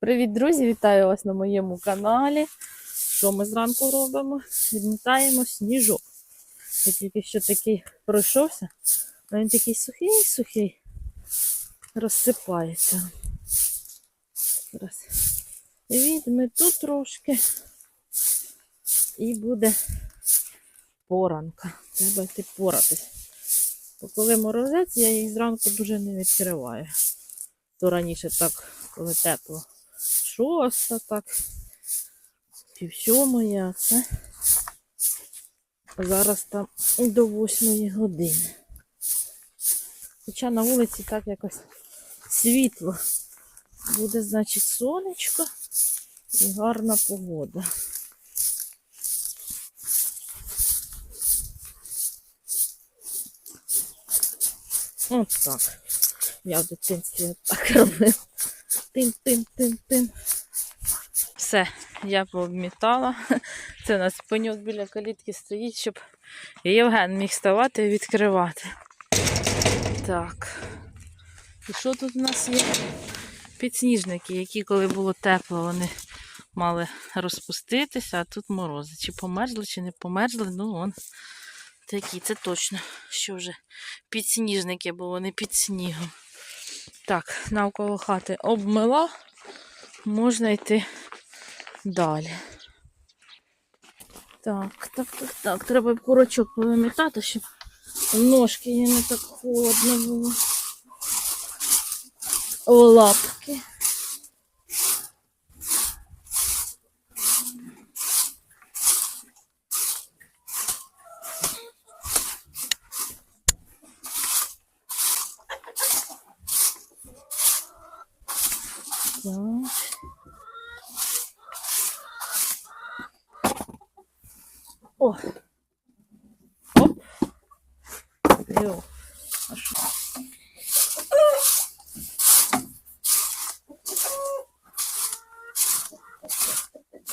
Привіт, друзі! Вітаю вас на моєму каналі. Що ми зранку робимо? Відмітаємо сніжок. Я тільки що такий пройшовся, але він такий сухий-сухий, розсипається. Зараз відмету трошки і буде поранка. Треба йти поратись. Бо коли морозець, я їх зранку дуже не відкриваю. То раніше так, коли тепло. Шоста, так, пів сьомої, а це зараз там до восьмої години. Хоча на вулиці так якось світло. Буде, значить, сонечко і гарна погода. От так. Я в дитинстві так робив. Тим-тим-тим-тим. Все, я пообмітала. Це у нас пеньок біля калітки стоїть, щоб Євген міг ставати і відкривати. Так. І що тут у нас є? Підсніжники, які, коли було тепло, вони мали розпуститися, а тут морози. Чи померзли, чи не померзли, ну вон такі, це точно, що вже підсніжники, бо вони під снігом. Так, навколо хати обмила, можна йти далі. Так, так, так, так. Треба курочок повимітати, щоб ножки не так холодно було. О, лапки. Так. О. Оп. Йо.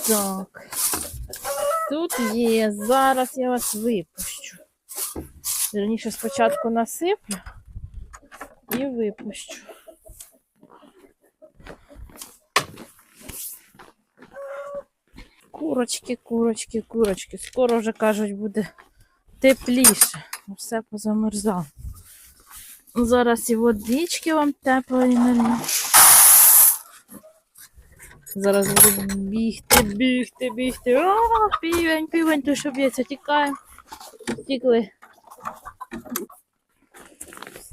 Так. Тут є. Зараз я вас випущу. Верніше спочатку насиплю і випущу. Курочки, курочки, курочки. Скоро вже кажуть, буде тепліше. Все позамерзало. Зараз і водички вам теплої нальну. Зараз буду бігти, бігти, бігти. О, півень, півень, то що б'ється, тікаємо. Тікли.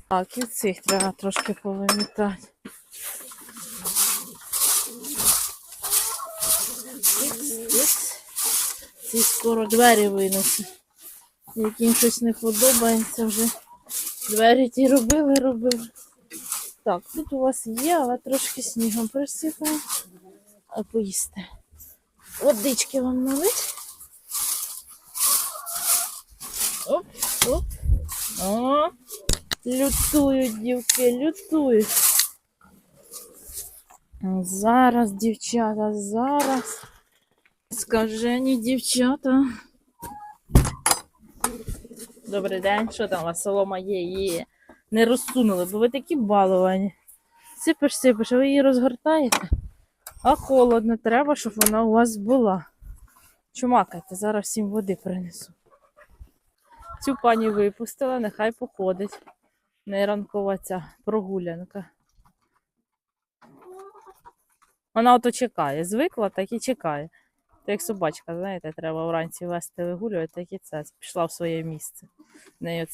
Так, і цих треба трошки повимітати. Ці скоро двері винесу. Яким щось не подобається вже. Двері ті робили, робили. Так, тут у вас є, але трошки снігом присипаємо. А поїсти. Водички вам налить. Оп, оп. О, лютують, дівки, лютують. Зараз, дівчата, зараз. Скажені дівчата. Добрий день, що там у вас солома є, є. Не розсунули, бо ви такі баловані. Сипиш, сипиш, а ви її розгортаєте. А холодно, треба, щоб вона у вас була. Чумакайте, зараз всім води принесу. Цю пані випустила, нехай походить. Не ранкова ця прогулянка. Вона ото чекає. Звикла, так і чекає. Це як собачка, знаєте, треба вранці вести вигулювати, так і це. Пішла в своє місце. В неї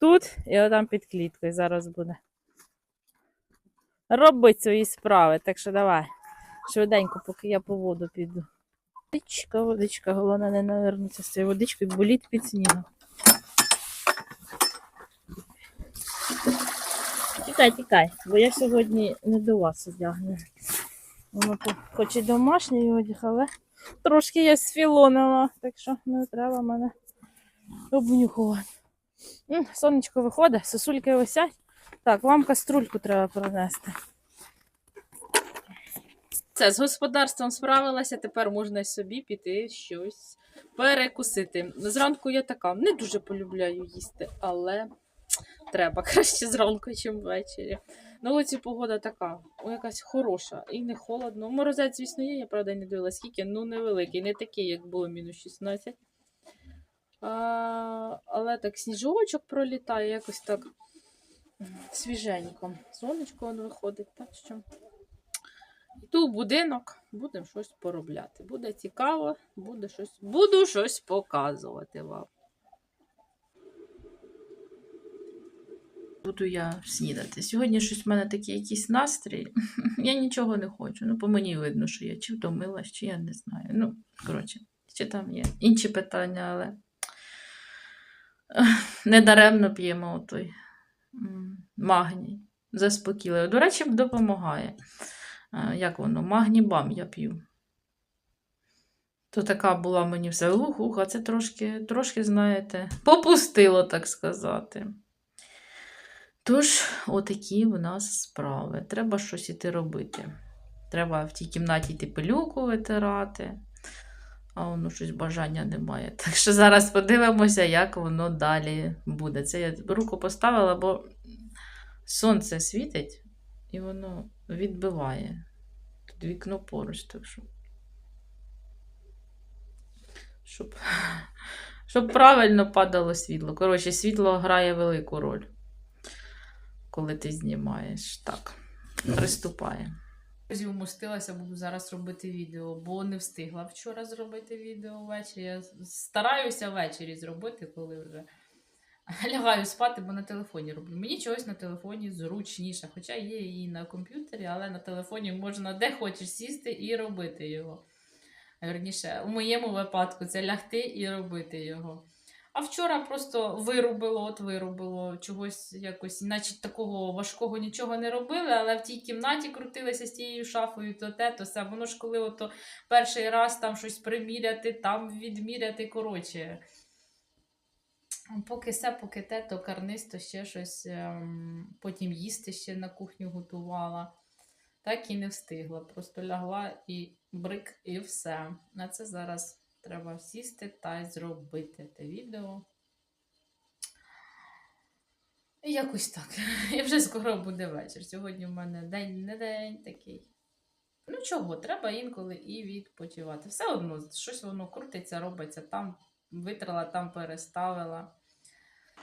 тут і отам під кліткою зараз буде. Робить свої справи, так що давай. Швиденько, поки я по воду піду. Водичка, водичка, головне не навернутися з цією водичкою, бо під снігом. Тікай, тікай, бо я сьогодні не до вас одягну. Воно хоч і домашній одяг, але трошки я сфілонила, так що не треба мене обнюхувати. Сонечко виходить, сосульки висять. Так, вам каструльку треба принести. Це з господарством справилася, тепер можна собі піти щось перекусити. Зранку я така не дуже полюбляю їсти, але треба краще зранку, ніж ввечері. На вулиці погода така, о, якась хороша і не холодно. Морозець, звісно, є, я правда не дивилась скільки, ну невеликий, не такий, як було мінус 16. А, але так сніжочок пролітає, якось так свіженько. Сонечко виходить, так що. Йду в будинок, будемо щось поробляти. Буде цікаво, буде щось, буду щось показувати вам. Буду я снідати. Сьогодні щось в мене такий якийсь настрій. Я нічого не хочу. Ну, по мені видно, що я чи втомилась, чи я не знаю. Ну, коротше, чи там є інші питання, але недаремно п'ємо той магній. Заспокійливо. До речі, допомагає. Як воно? Магнібам я п'ю. То така була мені все а це трошки, трошки, знаєте, попустило, так сказати. Тож, отакі в нас справи. Треба щось іти робити. Треба в тій кімнаті йти пилюку витирати, а воно щось бажання немає. Так що зараз подивимося, як воно далі буде. Це я руку поставила, бо сонце світить і воно відбиває. Тут вікно поруч, так що. Щоб, щоб правильно падало світло. Коротше, світло грає велику роль коли ти знімаєш. Так, приступає. Друзі, вмостилася, буду зараз робити відео, бо не встигла вчора зробити відео ввечері. Я стараюся ввечері зробити, коли вже лягаю спати, бо на телефоні роблю. Мені чогось на телефоні зручніше, хоча є і на комп'ютері, але на телефоні можна де хочеш сісти і робити його. Верніше, у моєму випадку це лягти і робити його. А вчора просто вирубило, от вирубило чогось якось, наче такого важкого нічого не робили, але в тій кімнаті крутилися з тією шафою, то те, то все. Воно ж коли ото перший раз там щось приміряти, там відміряти, коротше. Поки все, поки те, то карниз, то ще щось, ем, потім їсти ще на кухню готувала. Так і не встигла. Просто лягла і брик, і все. На це зараз треба сісти та зробити те відео. Якось так. І вже скоро буде вечір. Сьогодні в мене день не день такий. Ну чого, треба інколи і відпочивати. Все одно, щось воно крутиться, робиться, там витрала, там переставила.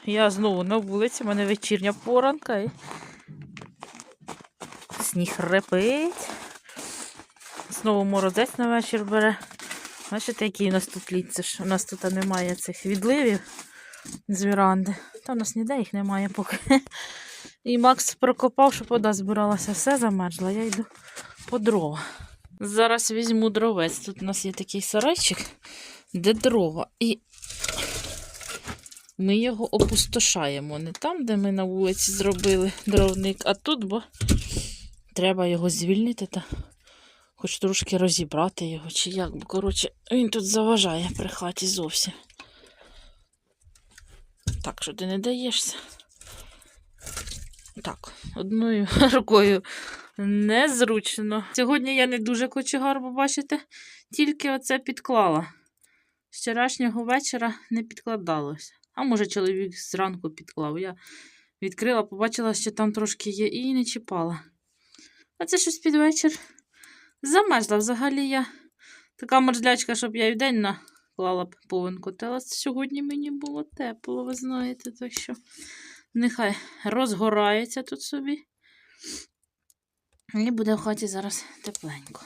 Я знову на вулиці, в мене вечірня поранка. І... Сніг репить. Знову морозець на вечір бере. Бачите, який у нас тут? Це у нас тут немає цих відливів з віранди. Та у нас ніде їх немає поки. І Макс прокопав, щоб вода збиралася, все замерзла. Я йду по дрова. Зараз візьму дровець. Тут у нас є такий сарайчик, де дрова. І ми його опустошаємо. Не там, де ми на вулиці зробили дровник, а тут, бо треба його звільнити та хоч трошки розібрати його, чи як. Бо, коротше, він тут заважає при хаті зовсім. Так, що ти не даєшся. Так, одною рукою незручно. Сьогодні я не дуже кочегар, бо бачите, тільки оце підклала. З вчорашнього вечора не підкладалося. А може, чоловік зранку підклав. Я відкрила, побачила, що там трошки є, і не чіпала. А це щось під вечір. Замерзла взагалі я. Така мерзлячка, щоб я і вдень наклала б повинку. Та сьогодні мені було тепло, ви знаєте, так що нехай розгорається тут собі. І буде в хаті зараз тепленько.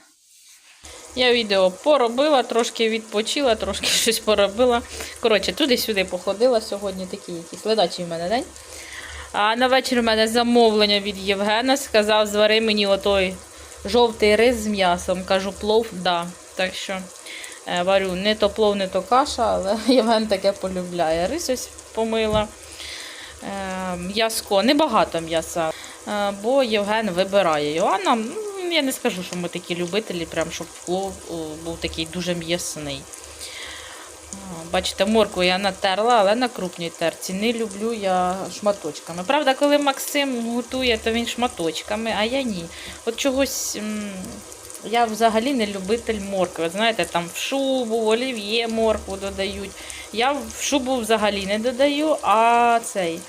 Я відео поробила, трошки відпочила, трошки щось поробила. Коротше, туди-сюди походила сьогодні такий якийсь ледачий в мене день. А на вечір у мене замовлення від Євгена. Сказав, звари мені отой жовтий рис з м'ясом. Кажу, плов, да. Так що е, варю не то плов, не то каша, але Євген таке полюбляє. Рис ось помила. Е, м'яско, небагато м'яса, е, бо Євген вибирає його. Ну, я не скажу, що ми такі любителі, прям щоб плов був такий дуже м'ясний. Бачите, морку я натерла, але на крупній терці. Не люблю я шматочками. Правда, коли Максим готує, то він шматочками, а я ні. От чогось я взагалі не любитель моркви. Знаєте, там в шубу, в олів'є моркву додають. Я в шубу взагалі не додаю, а цей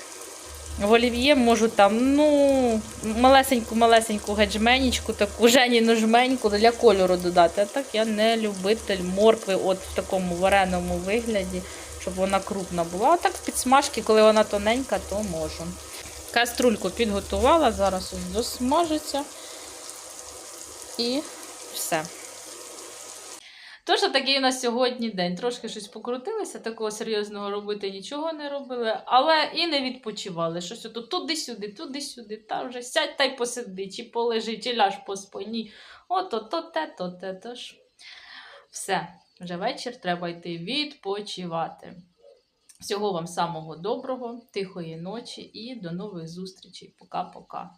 В олів'є можу там, ну, малесеньку-малесеньку геджменічку, таку женіну жменьку для кольору додати. А так я не любитель моркви от в такому вареному вигляді, щоб вона крупна була. А так в підсмажки, коли вона тоненька, то можу. Каструльку підготувала, зараз ось досмажиться. І все. Тож такий у нас сьогодні день. Трошки щось покрутилося, такого серйозного робити нічого не робили, але і не відпочивали. Щось ото туди-сюди, туди-сюди, та вже сядь та й посиди, чи полежи, чи ляж по спині. Ото то те, то те. Тож все, вже вечір, треба йти відпочивати. Всього вам самого доброго, тихої ночі і до нових зустрічей. Пока-пока.